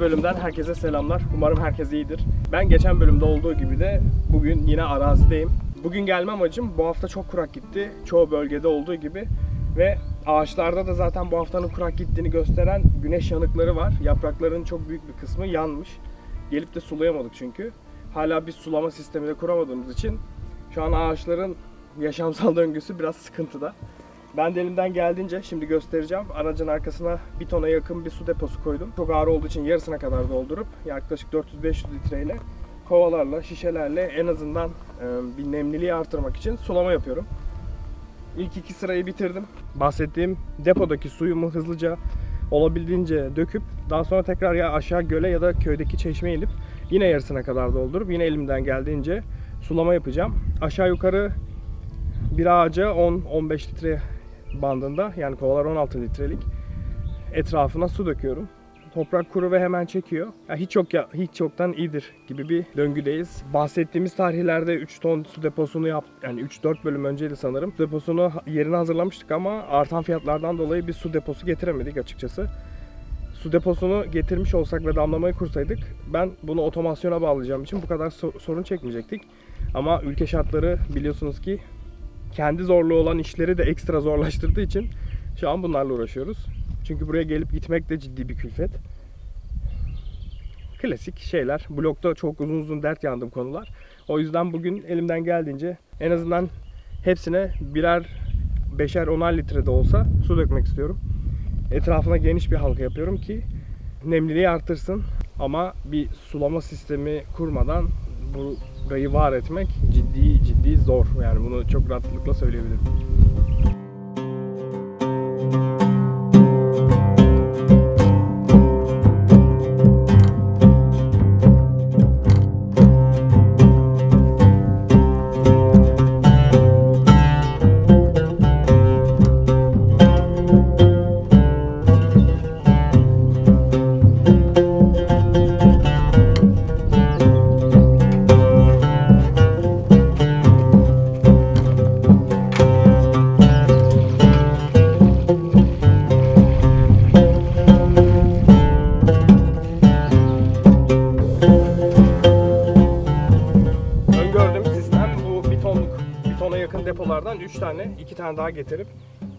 Bölümden herkese selamlar. Umarım herkes iyidir. Ben geçen bölümde olduğu gibi de bugün yine arazideyim. Bugün gelme amacım bu hafta çok kurak gitti. Çoğu bölgede olduğu gibi. Ve ağaçlarda da zaten bu haftanın kurak gittiğini gösteren güneş yanıkları var. Yaprakların çok büyük bir kısmı yanmış. Gelip de sulayamadık çünkü. Hala bir sulama sistemi de kuramadığımız için şu an ağaçların yaşamsal döngüsü biraz sıkıntıda. Ben de elimden geldiğince şimdi göstereceğim. Aracın arkasına bir tona yakın bir su deposu koydum. Çok ağır olduğu için yarısına kadar doldurup yaklaşık 400-500 litreyle kovalarla, şişelerle en azından e, bir nemliliği artırmak için sulama yapıyorum. İlk iki sırayı bitirdim. Bahsettiğim depodaki suyumu hızlıca olabildiğince döküp daha sonra tekrar ya aşağı göle ya da köydeki çeşmeye inip yine yarısına kadar doldurup yine elimden geldiğince sulama yapacağım. Aşağı yukarı bir ağaca 10-15 litre bandında yani kovalar 16 litrelik etrafına su döküyorum. Toprak kuru ve hemen çekiyor. Ya hiç yok ya hiç yoktan iyidir gibi bir döngüdeyiz. Bahsettiğimiz tarihlerde 3 ton su deposunu yap yani 3-4 bölüm önceydi sanırım. Su deposunu yerine hazırlamıştık ama artan fiyatlardan dolayı bir su deposu getiremedik açıkçası. Su deposunu getirmiş olsak ve damlamayı kursaydık ben bunu otomasyona bağlayacağım için bu kadar so- sorun çekmeyecektik. Ama ülke şartları biliyorsunuz ki kendi zorluğu olan işleri de ekstra zorlaştırdığı için şu an bunlarla uğraşıyoruz. Çünkü buraya gelip gitmek de ciddi bir külfet. Klasik şeyler. Blogda çok uzun uzun dert yandım konular. O yüzden bugün elimden geldiğince en azından hepsine birer beşer onar litre de olsa su dökmek istiyorum. Etrafına geniş bir halka yapıyorum ki nemliliği artırsın. Ama bir sulama sistemi kurmadan burayı var etmek ciddi ciddi zor. Yani bunu çok rahatlıkla söyleyebilirim. Depolardan 3 tane, 2 tane daha getirip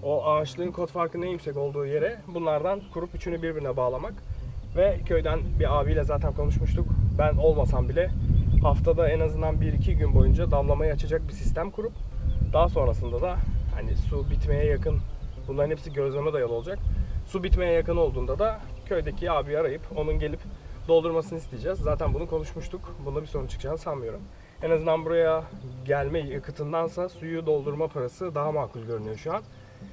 o ağaçlığın kod farkının en yüksek olduğu yere bunlardan kurup üçünü birbirine bağlamak. Ve köyden bir abiyle zaten konuşmuştuk. Ben olmasam bile haftada en azından 1-2 gün boyunca damlamayı açacak bir sistem kurup daha sonrasında da hani su bitmeye yakın bunların hepsi gözleme dayalı olacak. Su bitmeye yakın olduğunda da köydeki abi arayıp onun gelip doldurmasını isteyeceğiz. Zaten bunu konuşmuştuk. Bunda bir sorun çıkacağını sanmıyorum. En azından buraya gelme yakıtındansa suyu doldurma parası daha makul görünüyor şu an.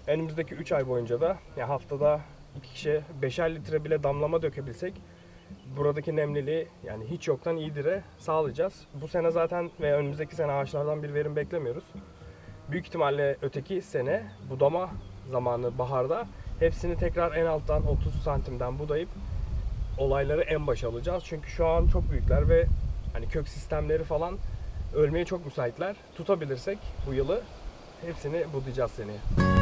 Önümüzdeki 3 ay boyunca da ya haftada iki kişi 5'er litre bile damlama dökebilsek buradaki nemliliği yani hiç yoktan iyidire sağlayacağız. Bu sene zaten ve önümüzdeki sene ağaçlardan bir verim beklemiyoruz. Büyük ihtimalle öteki sene budama zamanı baharda hepsini tekrar en alttan 30 santimden budayıp olayları en başa alacağız. Çünkü şu an çok büyükler ve hani kök sistemleri falan ölmeye çok müsaitler. Tutabilirsek bu yılı hepsini budayacağız seneye.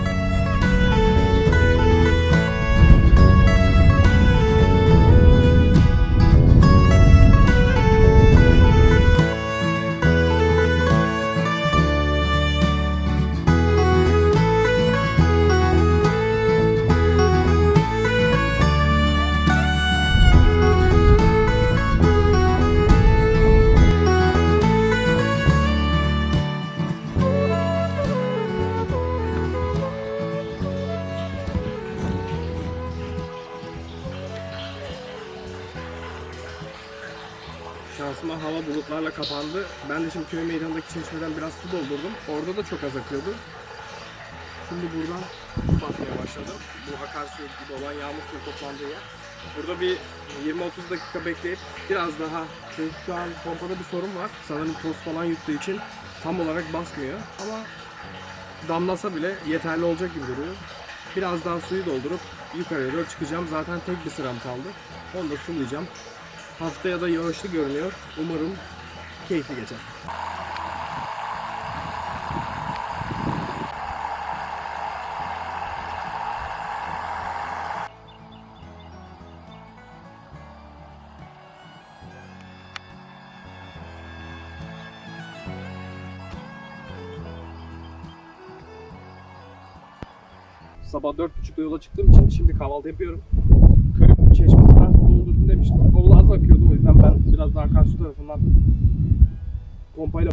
Kapandı. Ben de şimdi köy meydanındaki çeşmeden biraz su doldurdum. Orada da çok az akıyordu. Şimdi buradan su basmaya başladım. Bu akarsu gibi olan yağmur suyu toplandığı yer. Burada bir 20-30 dakika bekleyip biraz daha çünkü şu an pompada bir sorun var. Sanırım toz falan yuttuğu için tam olarak basmıyor. Ama damlasa bile yeterli olacak gibi duruyor. Biraz daha suyu doldurup yukarıya doğru çıkacağım. Zaten tek bir sıram kaldı. Onu da sulayacağım. Haftaya da yağışlı görünüyor. Umarım keyifli geçer. Sabah 4.30'da yola çıktığım için şimdi kahvaltı yapıyorum. Kırık çeşmesinden su doldurdum demiştim. Oğlu az akıyordu o yüzden ben biraz daha akarsu tarafından pompayla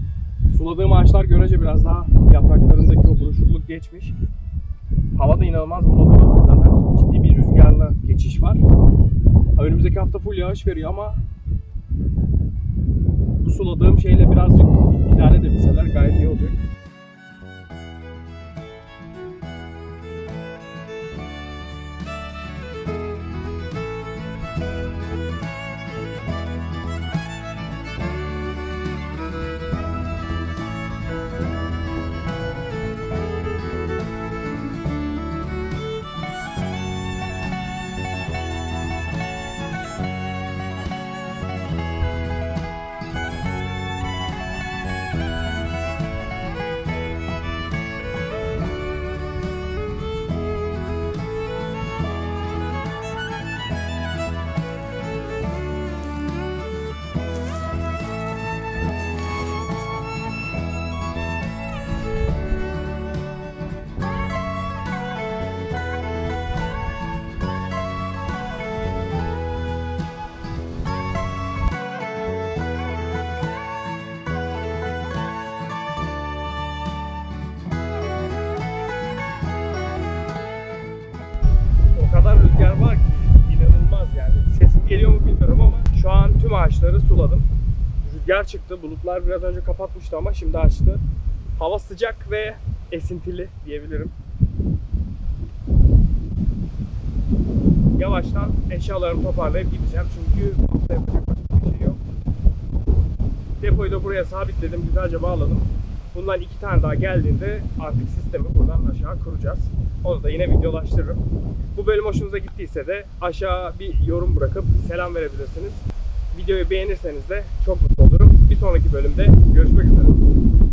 suladığım ağaçlar görece biraz daha yapraklarındaki o buruşukluk geçmiş. Hava da inanılmaz bulutlu. Zaten ciddi bir rüzgarla geçiş var. Önümüzdeki hafta full yağış veriyor ama bu suladığım şeyle birazcık geliyor mu bilmiyorum ama şu an tüm ağaçları suladım. Rüzgar çıktı. Bulutlar biraz önce kapatmıştı ama şimdi açtı. Hava sıcak ve esintili diyebilirim. Yavaştan eşyalarımı toparlayıp gideceğim çünkü hafta yapacak başka bir şey yok. Depoyu da buraya sabitledim, güzelce bağladım. Bundan iki tane daha geldiğinde artık sistemi buradan aşağı kuracağız. Onu da yine videolaştırırım. Bu bölüm hoşunuza gittiyse de aşağı bir yorum bırakıp selam verebilirsiniz. Videoyu beğenirseniz de çok mutlu olurum. Bir sonraki bölümde görüşmek üzere.